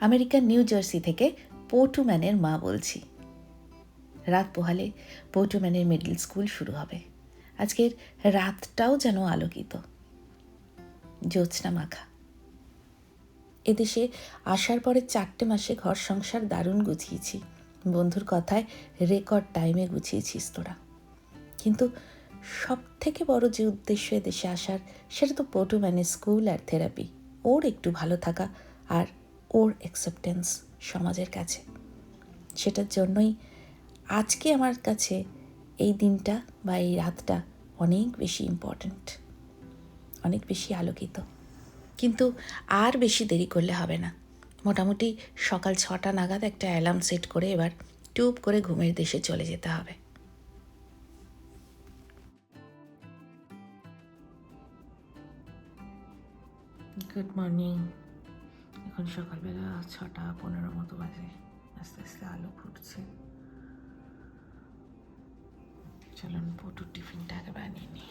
আমেরিকার new jersey থেকে পোটুম্যানের মা বলছি। রাত পোহালে পোটুম্যানের মিডল স্কুল শুরু হবে। আজকের রাতটাও যেন আলোকিত। জ্যোৎস্না মাখা। এদেশে আসার পরে চারটে মাসে ঘর সংসার দারুণ গুছিয়েছি। বন্ধুর কথায় রেকর্ড টাইমে গুছিয়েছিস তোরা কিন্তু সব থেকে বড় যে উদ্দেশ্য এদেশে আসার, সেটা তো পটুম্যানের স্কুল আর থেরাপি। ওর একটু ভালো থাকা আর ওর অ্যাকসেপ্টেন্স সমাজের কাছে। সেটার জন্যই আজকে আমার কাছে এই দিনটা বা এই রাতটা অনেক বেশি ইম্পর্ট্যান্ট অনেক বেশি আলোকিত। কিন্তু আর বেশি দেরি করলে হবে না। মোটামুটি সকাল ছটা নাগাদ একটা অ্যালার্ম সেট করে এবার টুপ করে ঘুমের দেশে চলে যেতে হবে। গুড মর্নিং এখন সকালবেলা ছটা পনেরো মতো বাজে। আস্তে আস্তে আলো ফুটছে। চলুন পটুর টিফিনটা আগে বানিয়ে নিই।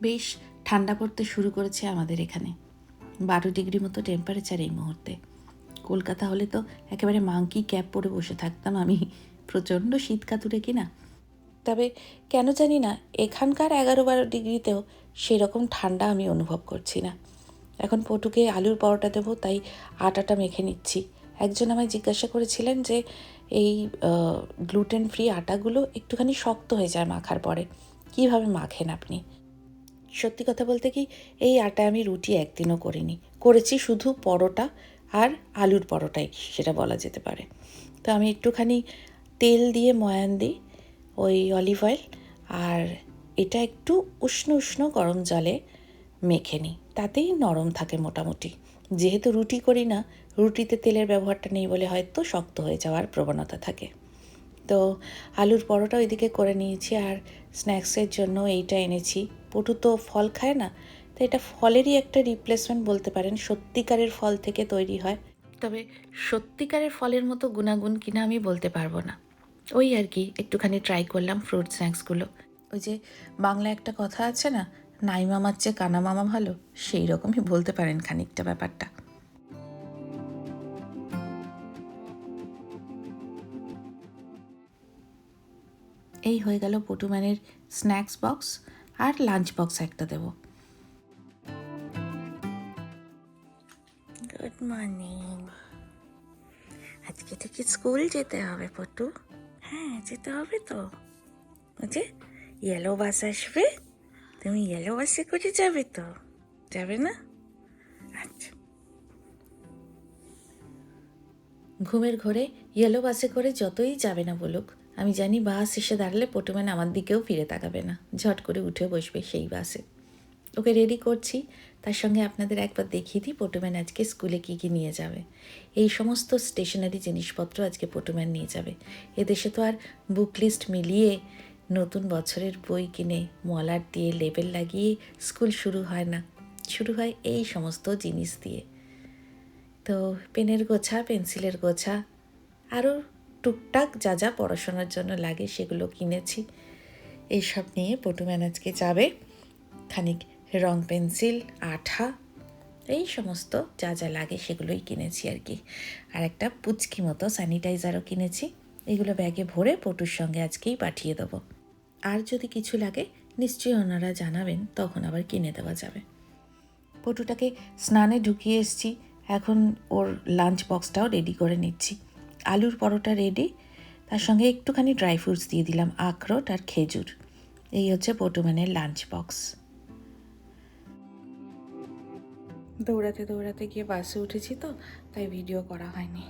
বেশ, ঠান্ডা পড়তে শুরু করেছে আমাদের এখানে। বারো ডিগ্রি মতো টেম্পারেচার এই মুহূর্তে। কলকাতা হলে তো একেবারে মাংকি ক্যাপ পরে বসে থাকতাম আমি। প্রচণ্ড শীত কাতুরে কিনা। তবে কেন জানি না, এখানকার এগারো বারো ডিগ্রিতেও সেরকম ঠান্ডা আমি অনুভব করছি না। এখন পটুকে আলুর পরোটা দেবো, তাই আটাটা মেখে নিচ্ছি। একজন আমায় জিজ্ঞাসা করেছিলেন যে এই গ্লুটেন ফ্রি আটাগুলো একটুখানি শক্ত হয়ে যায় মাখার পরে। কীভাবে মাখেন আপনি? সত্যি কথা বলতে কি, এই আটা আমি রুটি একদিনও করিনি। করেছি শুধু পরোটা আর আলুর পরোটাই, সেটা বলা যেতে পারে। তো আমি একটুখানি তেল দিয়ে ময়ান দিই ওই অলিভ অয়েল আর এটা একটু উষ্ণ উষ্ণ গরম জলে মেখে নিই। তাতেই নরম থাকে মোটামুটি। যেহেতু রুটি করি না, রুটিতে তেলের ব্যবহারটা নেই বলে হয়তো শক্ত হয়ে যাওয়ার প্রবণতা থাকে। তো আলুর পরোটা ওইদিকে করে নিয়েছি আর স্ন্যাক্সের জন্য এইটা এনেছি। পটু তো ফল খায় না, তো এটা ফলেরই একটা রিপ্লেসমেন্ট বলতে পারেন, সত্যিকারের ফল থেকে তৈরি হয়। তবে সত্যিকারের ফলের মতো গুণাগুণ কিনা আমি বলতে পারব না। ওই আর কি, একটুখানি ট্রাই করলাম ফ্রুট স্ন্যাক্সগুলো ওই যে বাংলা একটা কথা আছে না নাই মামার চেয়ে কানা মামা ভালো? সেই রকমই বলতে পারেন খানিকটা ব্যাপারটা। এই হয়ে গেল পটুম্যানের স্ন্যাক্স বক্স আর লাঞ্চ বক্স একটা দেব। Good morning. আজকে থেকে স্কুল যেতে হবে পটু। হ্যাঁ যেতে হবে তো। যে ইয়েলো বাস আসবে। তুমি ইয়েলো বাসে করে যাবে তো যাবে না আচ্ছা ঘুমের ঘরে ইয়েলো বাসে করে যতই যাবে না বলুক, আমি জানি বাস এসে দাঁড়ালে পটুম্যান আমার দিকেও ফিরে তাকাবে না। ঝট করে উঠে বসবে সেই বাসে। ওকে রেডি করছি, তার সঙ্গে আপনাদের একবার দেখিয়ে দিই পটুম্যান আজকে স্কুলে কী কী নিয়ে যাবে। এই সমস্ত স্টেশনারি জিনিসপত্র আজকে পটুম্যান নিয়ে যাবে। এদেশে তো আর বুক লিস্ট মিলিয়ে নতুন বছরের বই কিনে মলার দিয়ে লেবেল লাগিয়ে স্কুল শুরু হয় না। শুরু হয় এই সমস্ত জিনিস দিয়ে। তো পেনের গোছা, পেন্সিলের গোছা আরও টুকটাক যা যা পড়াশোনার জন্য লাগে সেগুলো কিনেছি। এইসব নিয়ে পটুম্যান আজকে যাবে। খানিক রং পেন্সিল, আঠা, এই সমস্ত যা যা লাগে সেগুলোই কিনেছি আর কি। আর একটা পুচকি মতো স্যানিটাইজারও কিনেছি। এগুলো ব্যাগে ভরে পটুর সঙ্গে আজকেই পাঠিয়ে দেবো। আর যদি কিছু লাগে, নিশ্চয়ই ওনারা জানাবেন, তখন আবার কিনে দেওয়া যাবে। পটুটাকে স্নানে ঢুকিয়ে এসছি। এখন ওর লাঞ্চ বক্সটাও রেডি করে নিচ্ছি। আলুর পরোটা রেডি তার সঙ্গে একটুখানি ড্রাই ফ্রুটস দিয়ে দিলাম, আখরোট আর খেজুর। এই হচ্ছে পটুম্যানের লাঞ্চ বক্স দৌড়াতে দৌড়াতে গিয়ে বাসে উঠেছি তো, তাই ভিডিও করা হয়নি।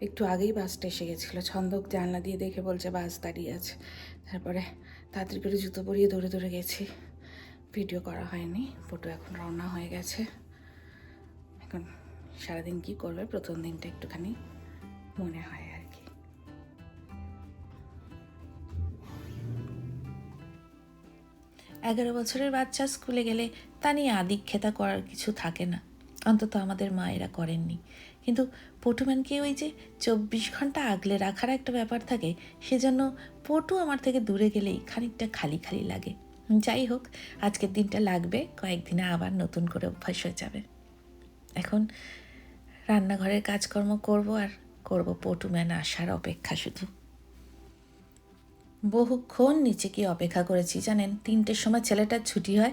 একটু আগেই বাসটা এসে গেছিল। ছন্দক জানলা দিয়ে দেখে বলছে বাস দাঁড়িয়ে আছে। তারপরে তাড়াতাড়ি করে জুতো পরিয়ে দৌড়ে দৌড়ে গেছি। ভিডিও করা হয়নি, ফটো এখন রওনা হয়ে গেছে। এখন সারাদিন কি করবে? প্রথম দিনটা একটুখানি মনে হয় আর কি। এগারো বছরের বাচ্চা স্কুলে গেলে তা নিয়ে আদিক্ষেতা করার কিছু থাকে না। অন্তত আমাদের মায়েরা করেননি। কিন্তু পটুম্যানকে ওই যে চব্বিশ ঘণ্টা আগলে রাখার একটা ব্যাপার থাকে, সেজন্য পটু আমার থেকে দূরে গেলেই খানিকটা খালি খালি লাগে। যাই হোক, আজকের দিনটা লাগবে, কয়েকদিনে আবার নতুন করে অভ্যাস হয়ে যাবে। এখন রান্নাঘরের কাজকর্ম করব আর করব পটুম্যান আসার অপেক্ষা শুধু। বহুক্ষণ নিচে কি অপেক্ষা করেছি জানেন? তিনটের সময় ছেলেটার ছুটি হয়।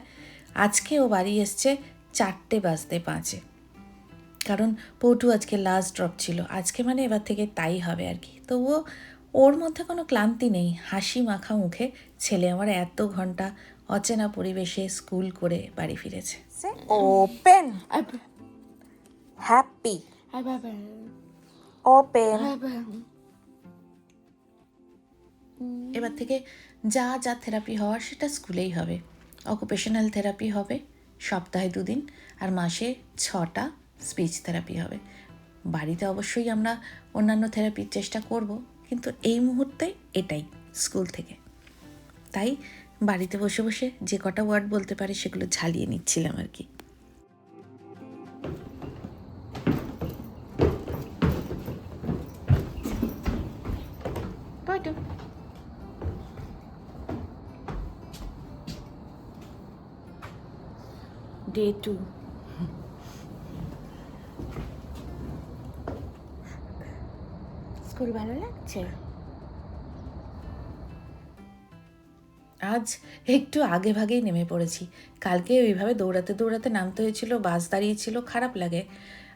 আজকে ও বাড়ি এসছে চারটে বাজতে পাঁচে। কারণ পটু আজকে লাস্ট ড্রপ ছিল আজকে মানে এবার থেকে তাই হবে আর কি তবুও ওর মধ্যে কোনো ক্লান্তি নেই হাসি মাখা মুখে ছেলে আমার এত ঘণ্টা অচেনা পরিবেশে স্কুল করে বাড়ি ফিরেছে. Open. Open. Open. এবার থেকে যা যা থেরাপি হওয়ার সেটা স্কুলেই হবে অকুপেশনাল থেরাপি হবে সপ্তাহে দুদিন আর মাসে ছটা স্পিচ থেরাপি হবে। বাড়িতে অবশ্যই আমরা অন্যান্য থেরাপির চেষ্টা করব কিন্তু এই মুহূর্তে এটাই স্কুল থেকে। তাই বাড়িতে বসে বসে যে কটা ওয়ার্ড বলতে পারে সেগুলো ঝালিয়ে নিচ্ছিলাম আর কি। ডে টু স্কুল ভালো লাগছে। আজ একটু আগে ভাগেই নেমে পড়েছি। কালকে ওইভাবে দৌড়াতে দৌড়াতে নামতে হয়েছিল, বাস দাঁড়িয়েছিল, খারাপ লাগে।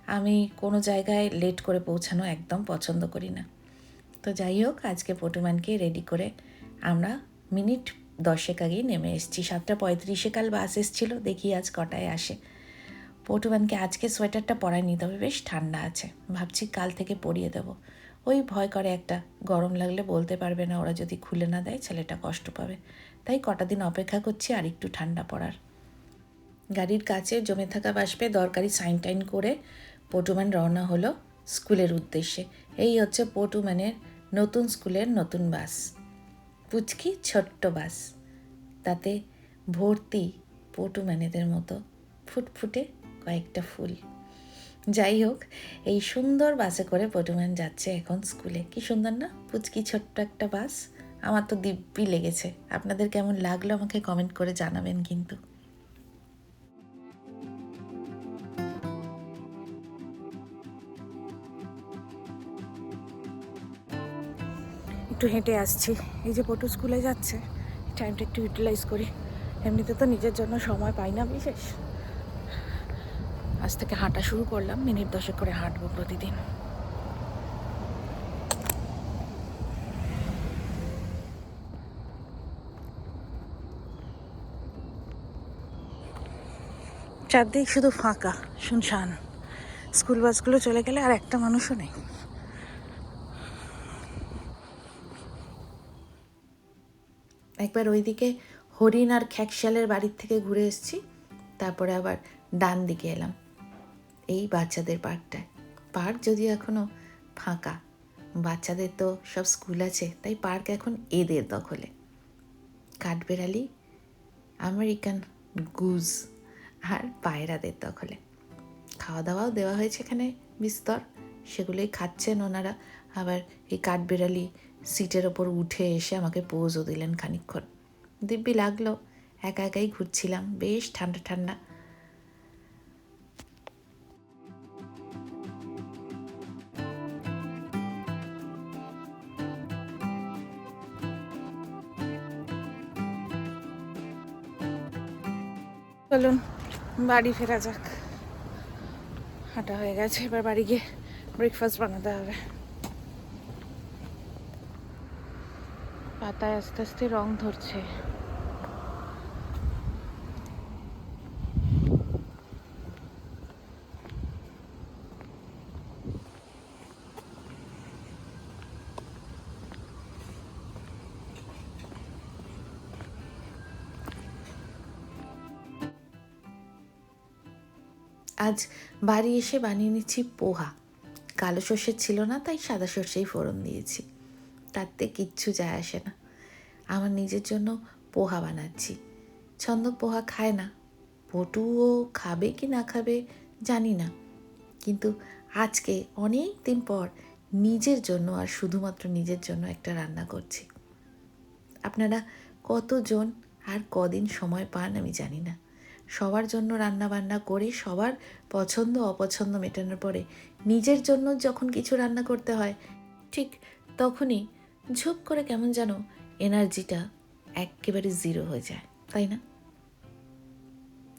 আমি কোনো জায়গায় লেট করে পৌঁছানো একদম পছন্দ করি না। তো যাই হোক, আজকে পটুমানকে রেডি করে আমরা মিনিট দশেক আগেই নেমে এসেছি। সাতটা পঁয়ত্রিশে কাল বাস এসেছিল, দেখি আজ কটায় আসে। পটুমানকে আজকে সোয়েটারটা পরায় নিতে হবে বেশ ঠান্ডা আছে। ভাবছি কাল থেকে পরিয়ে দেব। ওই ভয় করে একটা। গরম লাগলে বলতে পারবে না, ওরা যদি খুলে না দেয় ছেলেটা কষ্ট পাবে। তাই কটা দিন অপেক্ষা করছি আর একটু ঠান্ডা পড়ার। গাড়ির কাছে জমে থাকা বাষ্পে দরকারি সাইন টাইন করে পটুম্যান রওনা হলো স্কুলের উদ্দেশ্যে। এই হচ্ছে পটুম্যানের নতুন স্কুলের নতুন বাস। পুচকি ছোট্ট বাস। তাতে ভর্তি পটুম্যানেদের মতো ফুটফুটে কয়েকটা ফুল। যাই হোক, এই সুন্দর বাসে করে পটুম্যান যাচ্ছে এখন স্কুলে। কি সুন্দর না? পুচকি ছোট্ট একটা বাস। আমার তো দিব্যি লেগেছে। আপনাদের কেমন লাগল আমাকে কমেন্ট করে জানাবেন কিন্তু। একটু হেঁটে আসছি। এই যে পটু স্কুলে যাচ্ছে। টাইমটা একটু ইউটিলাইজ করি। এমনিতে তো নিজের জন্য সময় পাই না বিশেষ। আজ থেকে হাঁটা শুরু করলাম, মিনিট দশেক করে হাঁটবো প্রতিদিন। চারদিক শুধু ফাঁকা, শুনশান। স্কুল বাসগুলো চলে গেলে আর একটা মানুষও নেই। একবার ওইদিকে হরিণ আর খ্যাকশালের বাড়ির থেকে ঘুরে এসেছি, তারপরে আবার ডান দিকে এলাম। এই বাচ্চাদের পার্কটায় পার্ক যদিও এখনও ফাঁকা, বাচ্চাদের তো সব স্কুল আছে, তাই পার্ক এখন এদের দখলে। কাঠবেড়ালি, আমেরিকান গুজ আর পায়রাদের দখলে। খাওয়া দাওয়াও দেওয়া হয়েছে এখানে বিস্তর, সেগুলোই খাচ্ছেন ওনারা। আবার এই কাঠবেড়ালি সিটের ওপর উঠে এসে আমাকে পোজও দিলেন খানিকক্ষণ। দিব্যি লাগল, একা একাই ঘুরছিলাম, বেশ ঠান্ডা ঠান্ডা চলুন, বাড়ি ফেরা যাক। হাঁটা হয়ে গেছে, এবার বাড়ি গিয়ে ব্রেকফাস্ট বানাতে হবে। পাতায় আস্তে আস্তে রং ধরছে। আজ বাড়ি এসে বানিয়ে নিচ্ছি পোহা। কালো সর্ষে ছিল না, তাই সাদা সর্ষেই ফোড়ন দিয়েছি। তাতে কিচ্ছু যায় আসে না। আমার নিজের জন্য পোহা বানাচ্ছি। ছন্দ পোহা খায় না। পটুও খাবে কি না খাবে জানি না। কিন্তু আজকে অনেক দিন পর নিজের জন্য আর শুধুমাত্র নিজের জন্য একটা রান্না করছি। আপনারা কতজন আর কদিন সময় পান আমি জানি না। সবার জন্য রান্না বান্না করে সবার পছন্দ অপছন্দ মেটানোর পরে নিজের জন্য যখন কিছু রান্না করতে হয়, ঠিক তখনই ঝুপ করে কেমন যেন এনার্জিটা একেবারে জিরো হয়ে যায়, তাই না?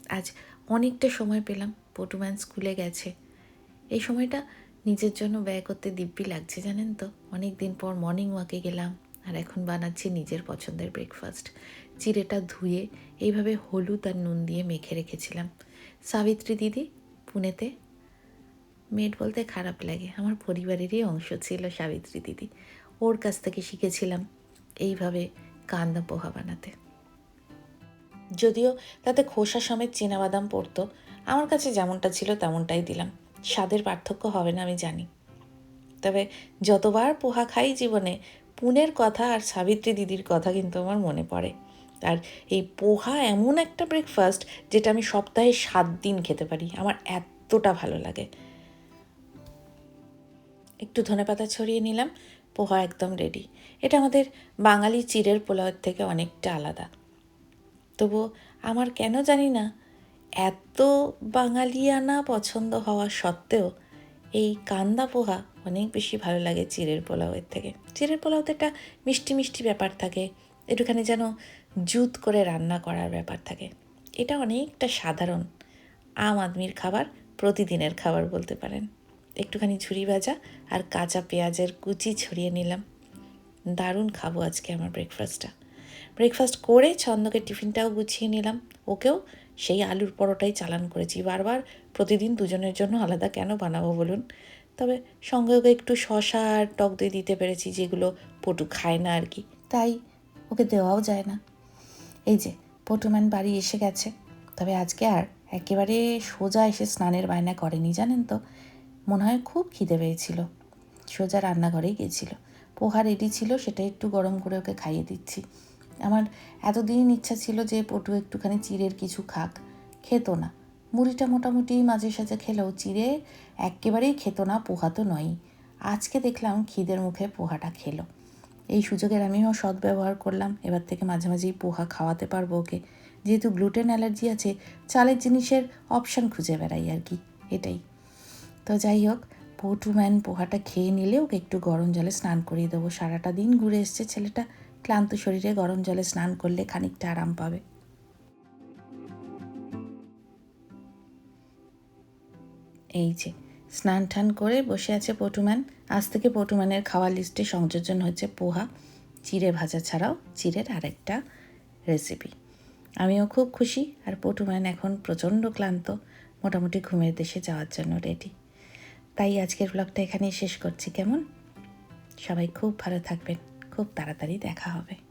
আজ অনেকটা সময় পেলাম পটুম্যান স্কুলে গেছে। এই সময়টা নিজের জন্য ব্যয় করতে দিব্যি লাগছে, জানেন তো? অনেক দিন পর মর্নিং ওয়াকে গেলাম। আর এখন বানাচ্ছি নিজের পছন্দের ব্রেকফাস্ট চিড়েটা ধুয়ে এইভাবে হলুদ আর নুন দিয়ে মেখে রেখেছিলাম। সাবিত্রী দিদি, পুনেতে। মেড বলতে খারাপ লাগে, আমার পরিবারেরই অংশ ছিল সাবিত্রী দিদি। ওর কাছ থেকে শিখেছিলাম এইভাবে কান্দা পোহা বানাতে। যদিও তাতে খোসা সমেত বাদাম পড়তো, আমার কাছে যেমনটা ছিল তেমনটাই দিলাম। স্বাদের পার্থক্য হবে না, আমি জানি। তবে যতবার পোহা খাই জীবনে পুনের কথা আর সাবিত্রী দিদির কথা কিন্তু আমার মনে পড়ে। আর এই পোহা এমন একটা ব্রেকফাস্ট যেটা আমি সপ্তাহে সাত দিন খেতে পারি। আমার এতটা ভালো লাগে। একটু ধনেপাতা ছড়িয়ে নিলাম, পোহা একদম রেডি এটা আমাদের বাঙালি চিড়ের পোলাওয়ের থেকে অনেকটা আলাদা। তবু আমার কেন জানি না, এত বাঙালিয়ানা পছন্দ হওয়া সত্ত্বেও এই কান্দা পোহা অনেক বেশি ভালো লাগে চিড়ের পোলাওয়ের থেকে। চিড়ের পোলাওতে একটা মিষ্টি মিষ্টি ব্যাপার থাকে, একটুখানি যেন জুত করে রান্না করার ব্যাপার থাকে। এটা অনেকটা সাধারণ আম আদমির খাবার, প্রতিদিনের খাবার বলতে পারেন। একটুখানি ঝুরি ভাজা আর কাঁচা পেঁয়াজের কুচি ছড়িয়ে নিলাম। দারুণ খাব আজকে আমার ব্রেকফাস্টটা ব্রেকফাস্ট করে ছন্দকে টিফিনটাও গুছিয়ে নিলাম। ওকেও সেই আলুর পরোটাই চালান করেছি। বারবার প্রতিদিন দুজনের জন্য আলাদা কেন বানাবো বলুন? তবে সঙ্গে ওকে একটু শশা আর টক দই দিতে পেরেছি, যেগুলো পটু খায় না আর কি। তাই ওকে দেওয়াও যায় না। এই যে, পটুম্যান বাড়ি এসে গেছে। তবে আজকে আর একেবারে সোজা এসে স্নানের বায়না করেনি, জানেন তো? মনে হয় খুব খিদে পেয়েছিল। সোজা রান্নাঘরেই গেছিল। পোহা রেডি ছিল, সেটা একটু গরম করে ওকে খাইয়ে দিচ্ছি। আমার এতদিন ইচ্ছা ছিল যে পটু একটুখানি চিড়ের কিছু খাক। খেতো না। মুড়িটা মোটামুটি মাঝে সাঝে খেলেও চিড়ে একেবারেই খেতো না পোহা তো নয়ই। আজকে দেখলাম খিদের মুখে পোহাটা খেলো। এই সুযোগের আমিও সদ্ব্যবহার করলাম। এবার থেকে মাঝে মাঝেই পোহা খাওয়াতে পারব ওকে। যেহেতু গ্লুটেন অ্যালার্জি আছে, চালের জিনিসের অপশান খুঁজে বেড়াই আর কি, এটাই। তো যাই হোক, পটুম্যান পোহাটা খেয়ে নিলে ওকে একটু গরম জলে স্নান করিয়ে দেবো। সারাটা দিন ঘুরে এসছে ছেলেটা। ক্লান্ত শরীরে গরম জলে স্নান করলে খানিকটা আরাম পাবে। এই যে, স্নান টান করে বসে আছে পটুম্যান। আজ থেকে পটুম্যানের খাওয়ার লিস্টে সংযোজন হচ্ছে পোহা, চিড়ে ভাজা ছাড়াও চিড়ের আরেকটা রেসিপি আমিও খুব খুশি আর পটুম্যান এখন প্রচণ্ড ক্লান্ত, মোটামুটি ঘুমের দেশে যাওয়ার জন্য রেডি তাই আজকের ব্লগটা এখানেই শেষ করছি, কেমন? সবাই খুব ভালো থাকবেন, খুব তাড়াতাড়ি দেখা হবে।